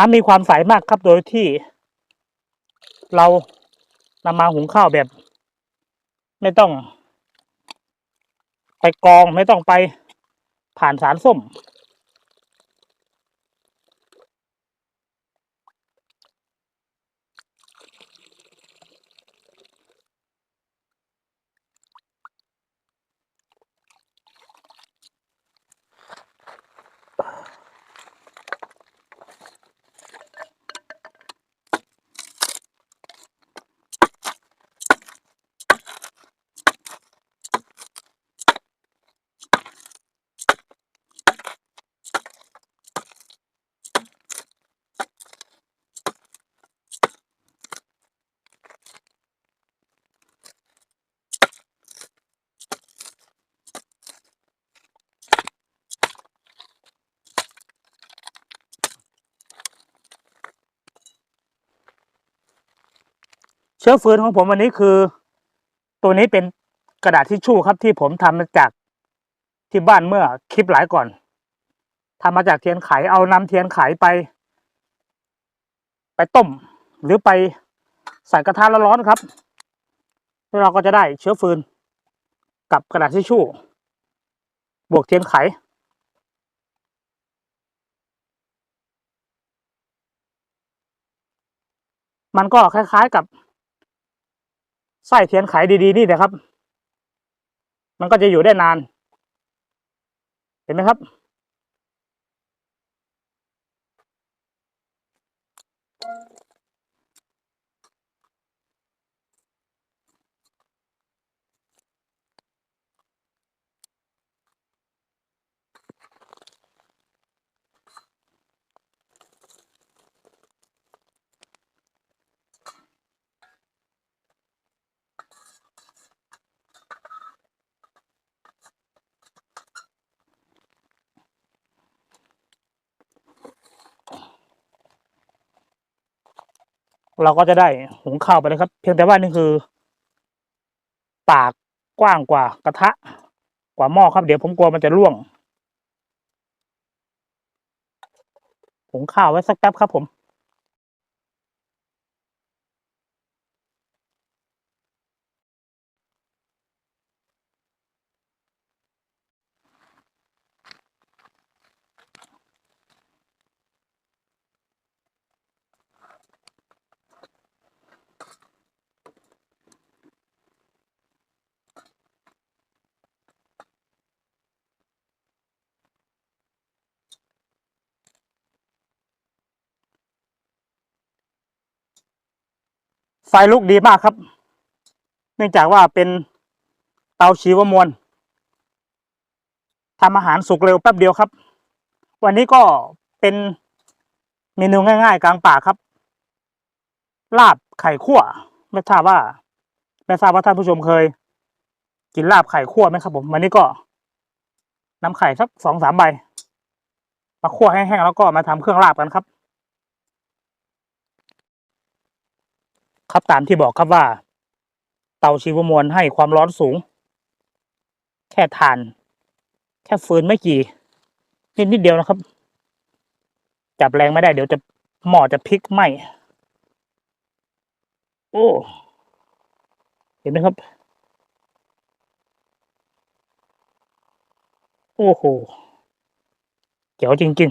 น้ำมีความใสมากครับโดยที่ เรานำมาหุงข้าวแบบ ไม่ต้อง ไปกองไม่ต้องไปผ่านสารส้ม ชื้อฟืนของผมวันนี้คือ ตัวนี้เป็นกระดาษทิชชู่ครับ ที่ผมทำมาจากที่บ้านเมื่อคลิปหลายก่อนทำมาจากเทียนไขเอานำเทียนไขไป ไปต้ม หรือไปใส่กระทะร้อนๆครับแล้วเราก็จะได้เชื้อฟืนกับกระดาษทิชชู่ บวกเทียนไข มันก็คล้ายๆกับ ไส้เทียนไขดีๆนี่นะครับ มันก็จะอยู่ได้นาน เห็นไหมครับ เราก็จะได้หุงข้าวไปเลยครับ เพียงแต่ว่านี่คือ ปากกว้างกว่ากระทะ กว่าหม้อครับ เดี๋ยวผมกลัวมันจะร่วงหุงข้าวไว้สักแป๊บครับผม ไฟลุกดีมากครับ เนื่องจากว่าเป็นเตาชีวมวลทำอาหารสุกเร็วแป๊บเดียวครับ วันนี้ก็เป็นเมนูง่าย ๆ กลางป่าครับ ลาบไข่ขั่วไม่ทราบว่าไม่ทราบว่าท่านผู้ชมเคย กินลาบไข่ขั่วไหมครับผมวันนี้ก็นำไข่สักสองสามใบมาคั่วแห้งๆแล้วก็มาทำเครื่องลาบกันครับ ครับตามที่บอกครับว่า เตาชีวมวลให้ความร้อนสูง แค่ถ่าน แค่ฟืนไม่กี่ นิดนิดเดียวนะครับ จับแรงไม่ได้เดี๋ยวจะหม้อจะพลิกไหมโอ้เห็นไหมครับ โอ้โหเจ๋วจริง